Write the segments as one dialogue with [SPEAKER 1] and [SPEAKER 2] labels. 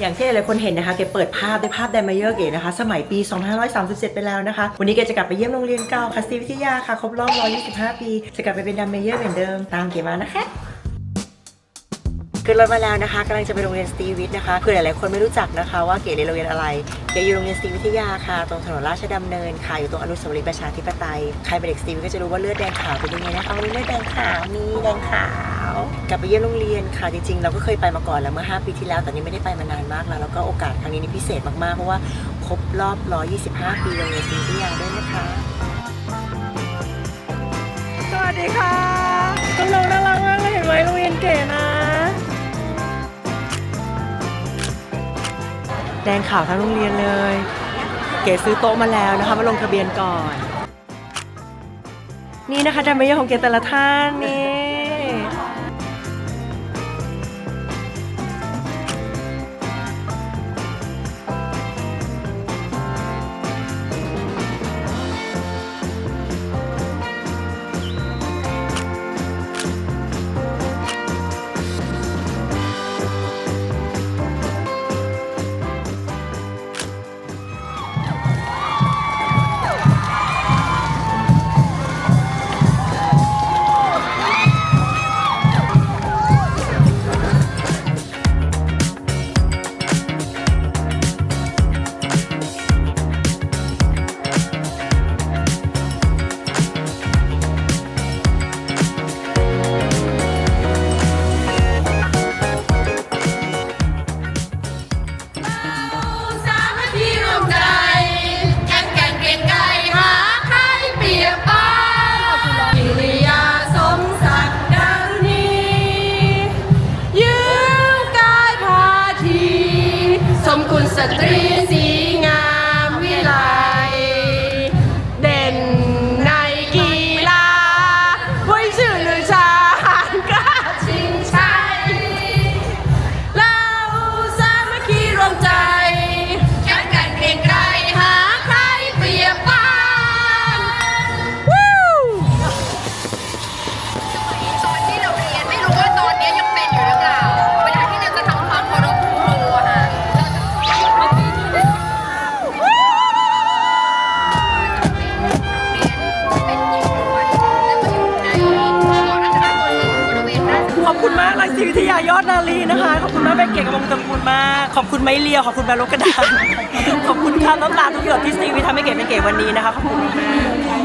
[SPEAKER 1] อย่างที่หลายคนเห็นนะคะเก๋เปิดภาพด้วยภาพไดมาเยอร์เก๋นะคะ สมัยปี 2537 ไปแล้วนะคะ วันนี้เก๋จะกลับไปเยี่ยมโรงเรียนเก่าคาสติวิทยาค่ะ ครบรอบ 125 ปี จะกลับไปเป็นดัมเมเยอร์เหมือนเดิม ตามเก๋มานะคะขึ้นรถมาแล้วนะคะกำลังจะไปโรงเรียนสตรีวิทนะคะเผื่อหลายๆคนไม่รู้จักนะคะ ว่าเก๋เรียนโรงเรียนอะไรเก๋อยู่โรงเรียนสตรีวิทยาค่ะ ตรงถนนราชดำเนินค่ะอยู่ตรงอนุสาวรีย์ประชาธิปไตยใครเป็นเด็กสตรีวิทก็จะรู้ว่าเลือดแดงขาวเป็นยังไงนะคะวันนี้เลือดแดงขาวมีแดงขาว กลับไปเยี่ยมโรงเรียนค่ะจริงๆ เราก็เคยไปมาก่อนแล้วเมื่อ 5 ปีที่แล้วแต่นี่ไม่ได้ไปมานานมากแล้ว แล้วก็โอกาสครั้งนี้นี่พิเศษมากๆ เพราะว่าครบรอบ 125 ปีโรงเรียนสตรีวิยาด้วยนะคะ สวัสดีค่ะน้องน่ารักมากเลยเห็นไหมโรงเรียนเก๋นะแดงขาวทั้งโรงเรียนเลย เก๋ซื้อโต๊ะมาแล้วนะคะมาลงทะเบียนก่อน นี่นะคะจำไม่ยของเก๋แต่ละท่านนี่
[SPEAKER 2] มากลัง
[SPEAKER 1] ศรีวิทยายอดนาลีนะคะ ขอบคุณแมากเป็นเก่งกับวงตระกูลมาก ขอบคุณไม้เลียว ขอบคุณแบรลกกระดานขอบคุณค่าน้ำตาทุกหยดที่สตรีวิททำให้เก๋เป็นเก๋วันนี้นะคะ ขอบคุณมาก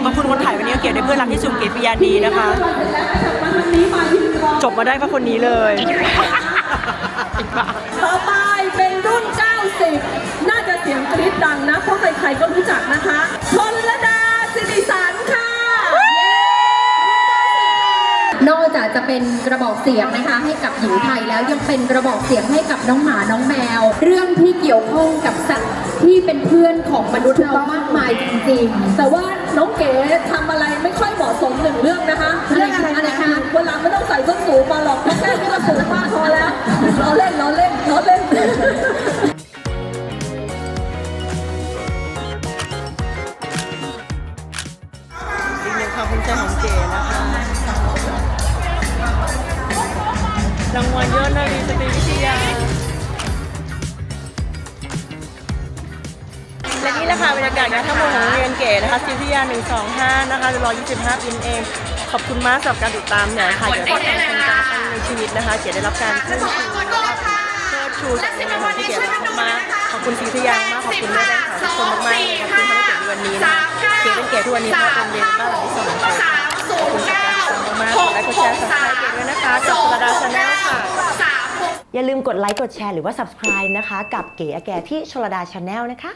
[SPEAKER 1] ขอบคุณคนถ่ายวันนี้เก๋ได้เพื่อนรักที่สุดเก๋ปิยานีนะคะ จบมาได้เพราะคนนี้เลย
[SPEAKER 3] ต่อไปเป็นรุ่น 90 น่าจะเสียงกรี๊ดดังนะ เพราะใครๆก็รู้จักนะคะ
[SPEAKER 4] เป็นกระบอกเสียงนะคะให้กับหญิงไทยแล้วยังเป็นกระบอกเสียงให้กับน้องหมาน้องแมว เรื่องที่เกี่ยวข้องกับสัตว์ที่เป็นเพื่อนของมนุษย์เรามากมายจริงๆ
[SPEAKER 3] แต่ว่าน้องเก๋ทำอะไรไม่ค่อยเหมาะสมหนึ่งเรื่องนะคะ
[SPEAKER 4] เรื่องอะไรคะ
[SPEAKER 3] เวลาไม่ต้องใส่ส้นสูงมาหรอกแค่นี้ก็สูงมากพอแล้วล้อเล่นล้อเล่นล้อเล่น
[SPEAKER 1] รางวัลยอดนารีสตรีวิทยา และนี่แหละค่ะบรรยากาศงานทั้งหมดของโรงเรียนเก๋นะคะสตรีวิทยา125 นะคะหรือ125ปีนั่นเอง ขอบคุณมากสำหรับการติดตามเนี่ยค่ะเกี่ยวกับการทำการในชีวิตนะคะ เก๋ได้รับการขึ้นชูเชิดชูจากในของที่เก๋รักมากขอบคุณศรีวิทยามากขอบคุณแม่แดงขาวทุกคนมากๆเลยขอบคุณที่ให้เก๋มีวันนี้นะเก๋เป็นเก๋ทุกวันนี้เพราะโรงเรียนบ้านหลังที่สองของเก๋ขอบคุณ
[SPEAKER 5] ย์
[SPEAKER 1] ส มมากๆกดไลค์กดแชร์ subscribe เก๋ด้วยนะคะจากสุรดาชาแนลค่ะ
[SPEAKER 5] สามหก
[SPEAKER 1] อย่าลืมกดไลค์กดแชร์หรือว่า subscribe นะคะ กับเก๋อาแกที่ชลดาชาแนลนะคะ